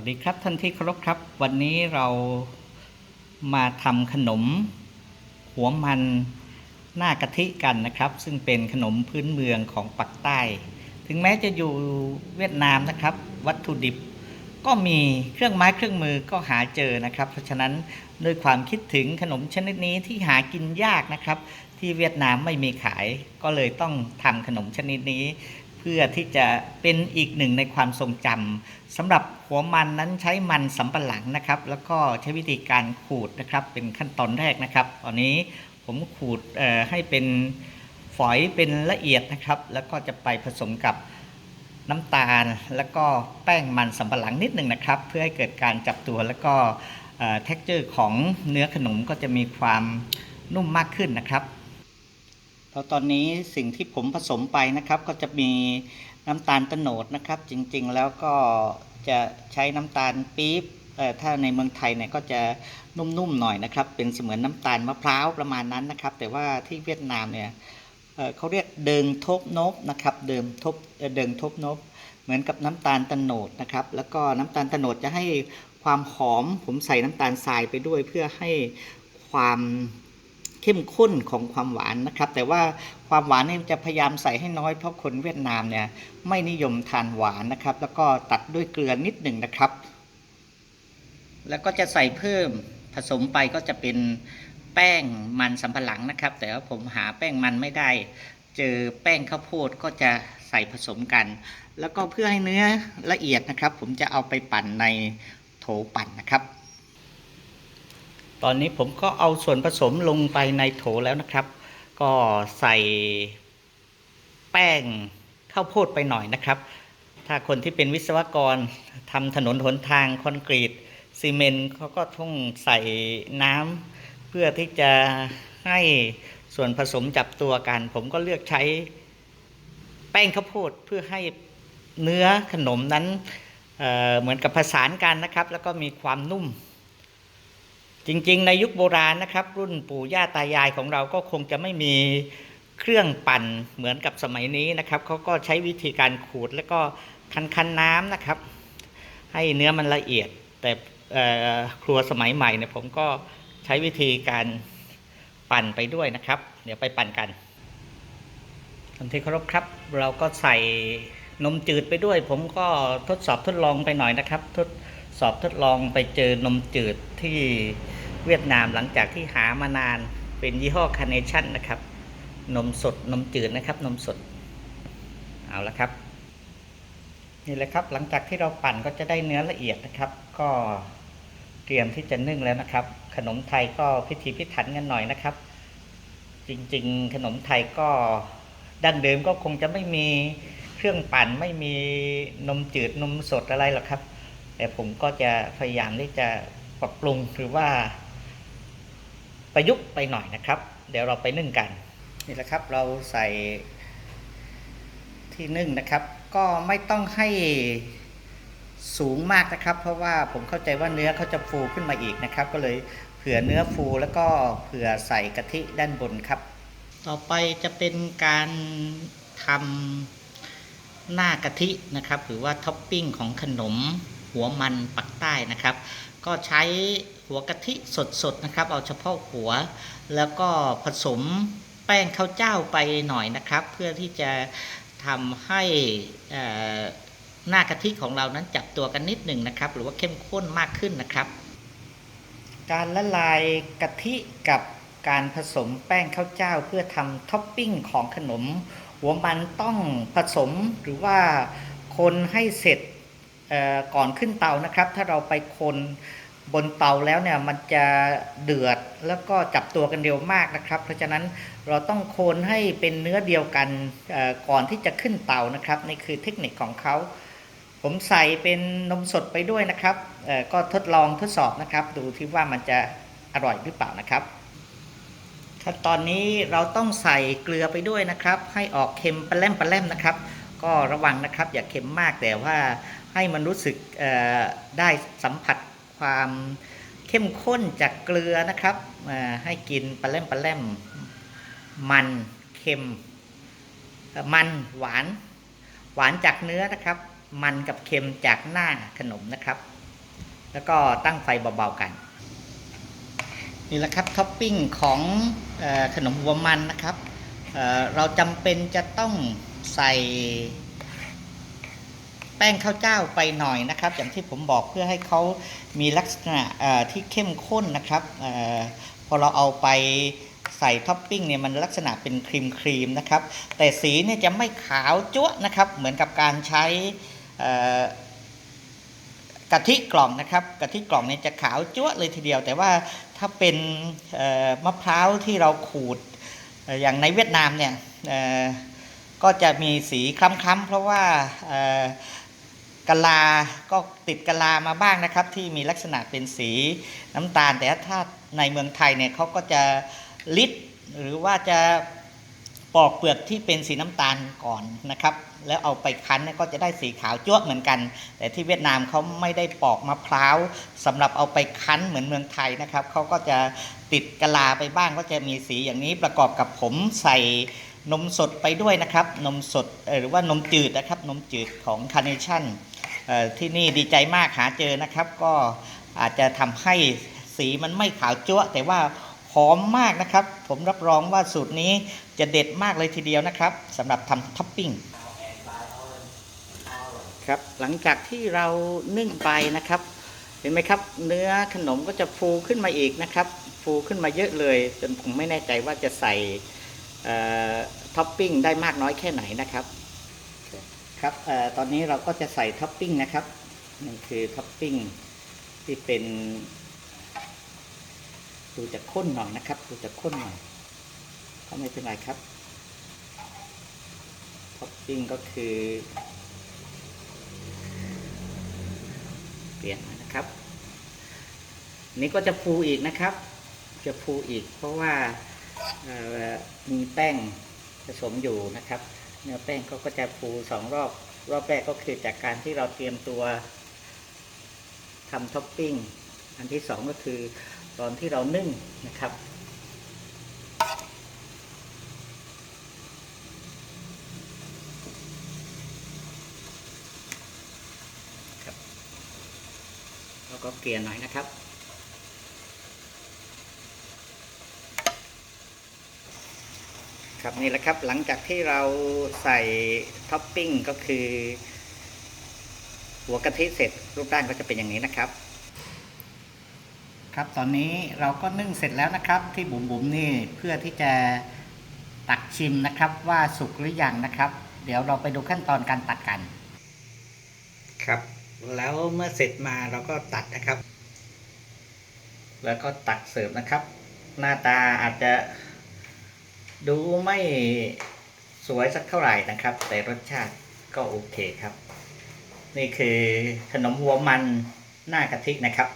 วัสดีครับท่านที่เคารพครับ วันนี้เรามาทำขนมหัวมันหน้ากะทิกันนะครับ ซึ่งเป็นขนมพื้นเมืองของปักใต้ ถึงแม้จะอยู่เวียดนามนะครับ วัตถุดิบ ก็มีเครื่องไม้เครื่องมือก็หาเจอนะครับ เพราะฉะนั้นด้วยความคิดถึงขนมชนิดนี้ที่หากินยากนะครับ ที่เวียดนามไม่มีขายก็เลยต้องทำขนมชนิดนี้ พื่อที่จะเป็นอีกหนึ่งในความทรงจำสำหรับหัวมันนั้นใช้มันสำปะหลังนะครับ แล้วก็ใช้วิธีการขูดนะครับ เป็นขั้นตอนแรกนะครับ ตอนนี้ผมขูดให้เป็นฝอยเป็นละเอียดนะครับ แล้วก็จะไปผสมกับน้ำตาล แล้วก็แป้งมันสำปะหลังนิดหนึ่งนะครับ เพื่อให้เกิดการจับตัวแล้วก็เท็กเจอร์ของเนื้อขนมก็จะมีความนุ่มมากขึ้นนะครับ แล้วตอนนี้สิ่งที่ผมผสมไปนะครับก็จะมีน้ำตาลโตโนดนะครับ จริงๆแล้วก็จะใช้น้ำตาลปี๊บถ้าในเมืองไทยเนี่ยก็จะนุ่มๆหน่อยนะครับ เป็นเสมือนน้ำตาลมะพร้าวประมาณนั้นนะครับ แต่ว่าที่เวียดนามเนี่ยเเขาเรียกเดิงทบนบนะครับ เดิมทบเอ่อเดิงทบนบ เหมือนกับน้ำตาลโตโนดนะครับ แล้วก็น้ำตาลโตโนดจะให้ความหอม ผมใส่น้ำตาลทรายไปด้วยเพื่อให้ความ เข้มข้นของความหวานนะครับ แต่ว่าความหวานเนี่ยจะพยายามใส่ให้น้อยเพราะคนเวียดนามเนี่ยไม่นิยมทานหวานนะครับ แล้วก็ตัดด้วยเกลือนิดหนึ่งนะครับ แล้วก็จะใส่เพิ่มผสมไปก็จะเป็นแป้งมันสำปะหลังนะครับ แต่ว่าผมหาแป้งมันไม่ได้ เจอแป้งข้าวโพดก็จะใส่ผสมกัน แล้วก็เพื่อให้เนื้อละเอียดนะครับ ผมจะเอาไปปั่นในโถปั่นนะครับ ตอนนี้ผมก็เอาส่วนผสมลงไปในโถแล้วนะครับ ก็ใส่แป้งข้าวโพดไปหน่อยนะครับ ถ้าคนที่เป็นวิศวกรทำถนนหนทางคอนกรีตซีเมนต์เขาก็ต้องใส่น้ำเพื่อที่จะให้ส่วนผสมจับตัวกัน ผมก็เลือกใช้แป้งข้าวโพดเพื่อให้เนื้อขนมนั้นเเหมือนกับผสานกันนะครับ แล้วก็มีความนุ่ม จริงๆ ในยุคโบราณนะครับ รุ่นปู่ย่าตายายของเราก็คงจะไม่มีเครื่องปั่นเหมือนกับสมัยนี้นะครับเขาก็ใช้วิธีการขูดแล้วก็คั้นคันน้ำนะครับ ให้เนื้อมันละเอียด แต่ครัวสมัยใหม่เนี่ยผมก็ใช้วิธีการปั่นไปด้วยนะครับ เดี๋ยวไปปั่นกันทันทีเคารพครับ เราก็ใส่นมจืดไปด้วย ผมก็ทดสอบทดลองไปหน่อยนะครับ ทดสอบทดลองไปเจอนมจืดที่ เวียดนามหลังจากที่หามานานเป็นยี่ห้อคาร์เนชั่นนะครับ นมสดนมจืดนะครับ นมสด เอาละครับ นี่แหละครับหลังจากที่เราปั่นก็จะได้เนื้อละเอียดนะครับ ก็เตรียมที่จะนึ่งแล้วนะครับ ขนมไทยก็พิถีพิถันกันหน่อยนะครับ จริงๆ ขนมไทยก็ดั้งเดิมก็คงจะไม่มีเครื่องปั่นไม่มีนมจืดนมสดอะไรหรอกครับ แต่ผมก็จะพยายามที่จะปรับปรุงหรือว่า ประยุกต์ไปหน่อยนะครับ เดี๋ยวเราไปนึ่งกัน นี่แหละครับเราใส่ที่นึ่งนะครับ ก็ไม่ต้องให้สูงมากนะครับ เพราะว่าผมเข้าใจว่าเนื้อเขาจะฟูขึ้นมาอีกนะครับ ก็เลยเผื่อเนื้อฟูแล้วก็เผื่อใส่กะทิด้านบนครับ ต่อไปจะเป็นการทำหน้ากะทินะครับ หรือว่าท็อปปิ้งของขนมหัวมันปักใต้นะครับ ก็ใช้ หัวกะทิสดๆนะครับ เอาเฉพาะหัว แล้วก็ผสมแป้งข้าวเจ้าไปหน่อยนะครับ เพื่อที่จะทำให้หน้ากะทิของเรานั้นจับตัวกันนิดหนึ่งนะครับ หรือว่าเข้มข้นมากขึ้นนะครับ การละลายกะทิกับการผสมแป้งข้าวเจ้า เพื่อทำท็อปปิ้งของขนม หัวมันต้องผสมหรือว่าคนให้เสร็จก่อนขึ้นเตานะครับ ถ้าเราไปคน บนเตาแล้วเนี่ยมันจะเดือดแล้วก็จับตัวกันเร็วมากนะครับ เพราะฉะนั้นเราต้องโคนให้เป็นเนื้อเดียวกันก่อนที่จะขึ้นเตานะครับนี่คือเทคนิคของเขาผมใส่เป็นนมสดไปด้วยนะครับก็ทดลองทดสอบนะครับ ดูที่ว่ามันจะอร่อยหรือเปล่านะครับขั้นตอนนี้เราต้องใส่เกลือไปด้วยนะครับ ให้ออกเค็มปลาแล่มปลาแล่มนะครับ ก็ระวังนะครับ อย่าเค็มมากแต่ว่าให้มันรู้สึกได้สัมผัส ความเข้มข้นจากเกลือนะครับให้กินปลาแล่มปลาแล่มมันเค็ม มันหวาน หวานจากเนื้อนะครับ มันกับเค็มจากหน้าขนมนะครับ แล้วก็ตั้งไฟเบาๆกันนี่แหละครับท็อปปิ้งของอขนมหัวมันนะครับเเราจำเป็นจะต้องใส่ แป้งข้าวเจ้าไปหน่อยนะครับ อย่างที่ผมบอกเพื่อให้เขามีลักษณะที่เข้มข้นนะครับออพอเราเอาไปใส่ท็อปปิ้งเนี่ยมันลักษณะเป็นครีมครีมนะครับ แต่สีเนี่ยจะไม่ขาวจั๊วนะครับ เหมือนกับการใช้กะทิกล่องนะครับกะทิกล่องเนี่ยจะขาวจั๊วเลยทีเดียว แต่ว่าถ้าเป็นมะพร้าวที่เราขูดออย่างในเวียดนามเนี่ยก็จะมีสีคล้ำๆเพราะว่า กะลา ก็ติดกะลามาบ้างนะครับ ที่มีลักษณะเป็นสีน้ำตาล แต่ถ้าในเมืองไทยเนี่ยเขาก็จะลิดหรือว่าจะปอกเปลือกที่เป็นสีน้ำตาลก่อนนะครับ แล้วเอาไปคั้นก็จะได้สีขาวจั๊วะเหมือนกัน แต่ที่เวียดนามเขาไม่ได้ปอกมะพร้าวสำหรับเอาไปคั้นเหมือนเมืองไทยนะครับเขาก็จะติดกะลาไปบ้างก็จะมีสีอย่างนี้ประกอบกับผมใส่นมสดไปด้วยนะครับ นมสดหรือว่านมจืดนะครับ นมจืดของคาร์เนชั่น ที่นี่ดีใจมากหาเจอนะครับ ก็อาจจะทำให้สีมันไม่ขาวจั๊วแต่ว่าหอมมากนะครับ ผมรับรองว่าสูตรนี้จะเด็ดมากเลยทีเดียวนะครับสำหรับทำท็อปปิ้งครับหลังจากที่เรานึ่งไปนะครับ เห็นไหมครับ เนื้อขนมก็จะฟูขึ้นมาอีกนะครับ ฟูขึ้นมาเยอะเลย จนผมไม่แน่ใจว่าจะใส่ท็อปปิ้งได้มากน้อยแค่ไหนนะครับ ครับอตอนนี้เราก็จะใส่ท็อปปิ้งนะครับนี่คือท็อปปิ้งที่เป็นดูจะข้นหน่อยนะครับดูจะข้นหน่อยก็ไม่เป็นไรครับท็อปปิ้งก็คือเปลี่ยนนะครับ นี่ก็จะฟูอีกนะครับ จะฟูอีกเพราะว่ามีแป้งผสมอยู่นะครับ เนื้อแป้งก็ก็จะฟูสองรอบ รอบแรกก็คือจากการที่เราเตรียมตัวทำท็อปปิ้ง อันที่สองก็คือตอนที่เรานึ่งนะครับแล้วก็เกลี่ยหน่อยนะครับ ครับนี่แหละครับหลังจากที่เราใส่ท็อปปิ้งก็คือ หัวกะทิเสร็จรูปร่างก็จะเป็นอย่างนี้นะครับ ครับตอนนี้เราก็นึ่งเสร็จแล้วนะครับ ที่บุ๋มบุ๋มนี่เพื่อที่จะตักชิมนะครับว่าสุกหรือยังนะครับ เดี๋ยวเราไปดูขั้นตอนการตัดกัน ครับ แล้วเมื่อเสร็จมาเราก็ตัดนะครับ แล้วก็ตักเสิร์ฟนะครับ หน้าตาอาจจะ ดูไม่สวยสักเท่าไหร่นะครับ แต่รสชาติก็โอเคครับ นี่คือขนมหัวมันหน้ากะทินะครับ